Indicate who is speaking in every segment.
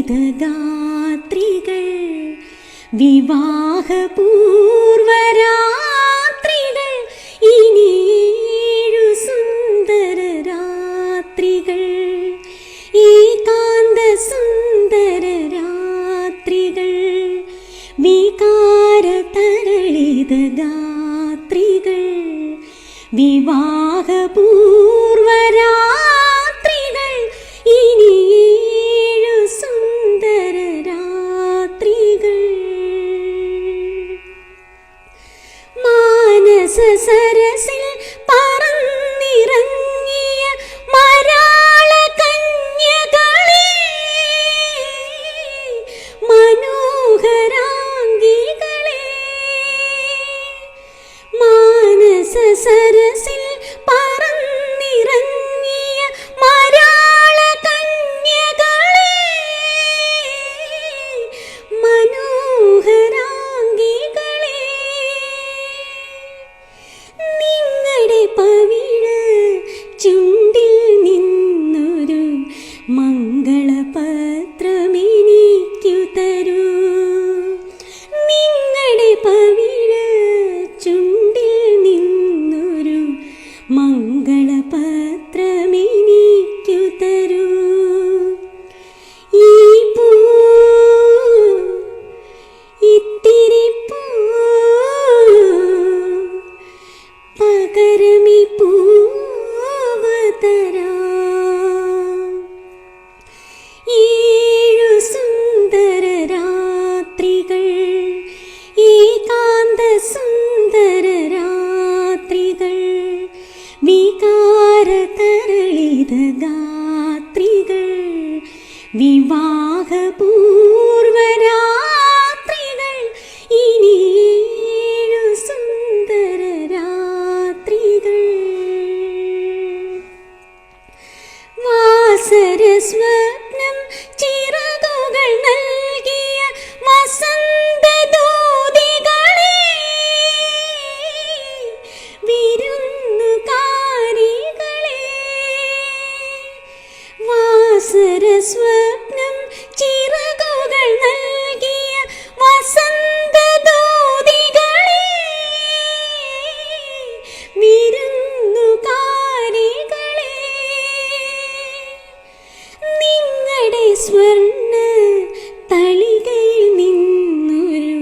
Speaker 1: തരളിതഗാത്രികൾ വിവാഹപൂർവരാത്രികൾ ഇനിയേഴു സുന്ദര രാത്രികൾ ഏകാന്ത സുന്ദര രാത്രികൾ വികാര തരളിതഗാത്രികൾ വിവാഹപൂർവരാത്രികൾ it is മംഗളപത്രമെനിക്കു തരൂ. ഈ പൂ ഇത്തിരി പൂ പകരമി പൂവതരാം गा സ്വപ്നം ചിറകുകൾ നൽകിയ നിങ്ങളുടെ സ്വർണ തളികയിൽ നിന്നൊരു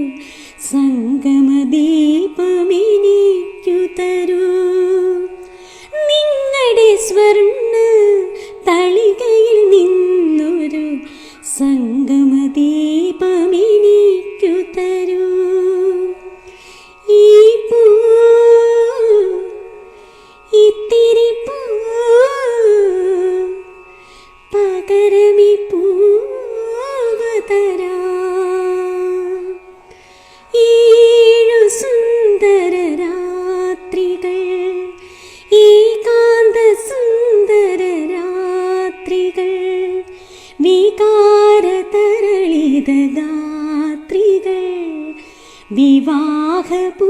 Speaker 1: സംഗമദീപമെനിക്കു തരൂ. നിങ്ങളുടെ സ്വർണ തളികയിൽ നിന്നൊരു വിവാഹപൂർവ